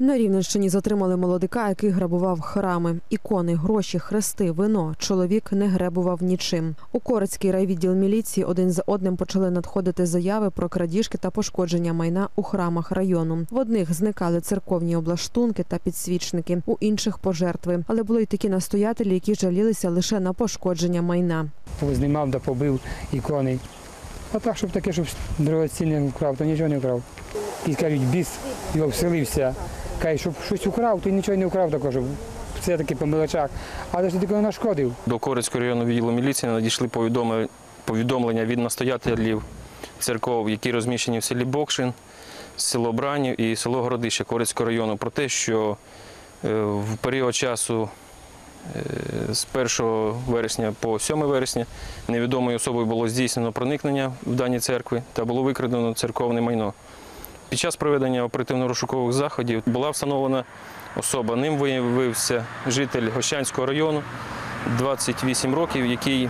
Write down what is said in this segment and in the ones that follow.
На Рівненщині затримали молодика, який грабував храми, ікони, гроші, хрести, вино. Чоловік не гребував нічим. У Корецький райвідділ міліції один за одним почали надходити заяви про крадіжки та пошкодження майна у храмах району. В одних зникали церковні облаштунки та підсвічники, у інших пожертви. Але були й такі настоятелі, які жалілися лише на пошкодження майна. Познімав да побив ікони. А так, щоб таке, щоб дорогоцінне вкрав, то нічого не вкрав. І кажуть, біс його вселився. Каже, щоб щось украв, й нічого не вкрав такого, щоб все таки по мелочах. Але ж ти такого нашкодив. До Корецького районного відділу міліції надійшли повідомлення від настоятелів церков, які розміщені в селі Бокшин, село Бранів і село Городище Корецького району, про те, що е, в період часу е, з 1 вересня по 7 вересня невідомою особою було здійснено проникнення в дані церкви та було викрадено церковне майно. Під час проведення оперативно-розшукових заходів була встановлена особа. Ним виявився житель Гощанського району, 28 років, який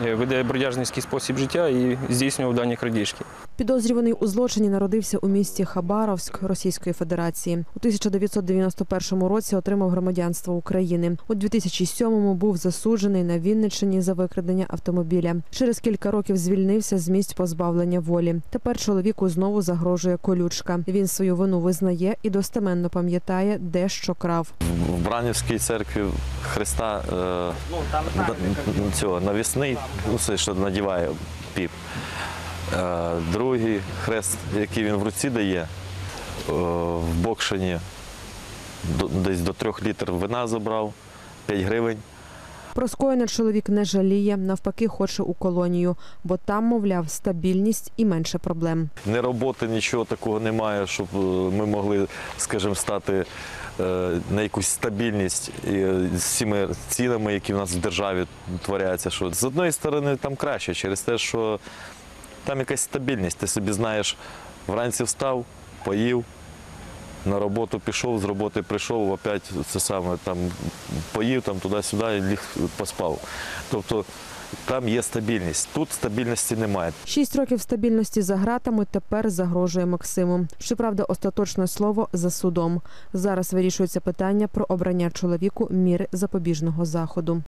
веде бродяжницький спосіб життя і здійснював дані крадіжки. Підозрюваний у злочині народився у місті Хабаровськ Російської Федерації. У 1991 році отримав громадянство України. У 2007-му був засуджений на Вінниччині за викрадення автомобіля. Через кілька років звільнився з місць позбавлення волі. Тепер чоловіку знову загрожує колючка. Він свою вину визнає і достеменно пам'ятає, де що крав. в Бранівській церкві Христа е, на- цього, навісний, ну це що надіває піп. Е, другий хрест, який він в руці дає, е, в Бокшині десь до трьох літрів вина забрав, 5 гривень. Про скоєне чоловік не жаліє, навпаки, хоче у колонію, бо там, мовляв, стабільність і менше проблем. Ні роботи, нічого такого немає, щоб е, ми могли, скажімо, стати е, на якусь стабільність е, з цими цінами, які в нас в державі творяться. Що з одної сторони там краще, через те, що там якась стабільність. Ти собі знаєш, вранці встав, поїв. На роботу пішов, з роботи прийшов, опять це саме там поїв там туди-сюди і ліг поспав. Тобто там є стабільність. Тут стабільності немає. Шість років стабільності за ґратами тепер загрожує Максиму. Щоправда, остаточне слово за судом. Зараз вирішується питання про обрання чоловіку міри запобіжного заходу.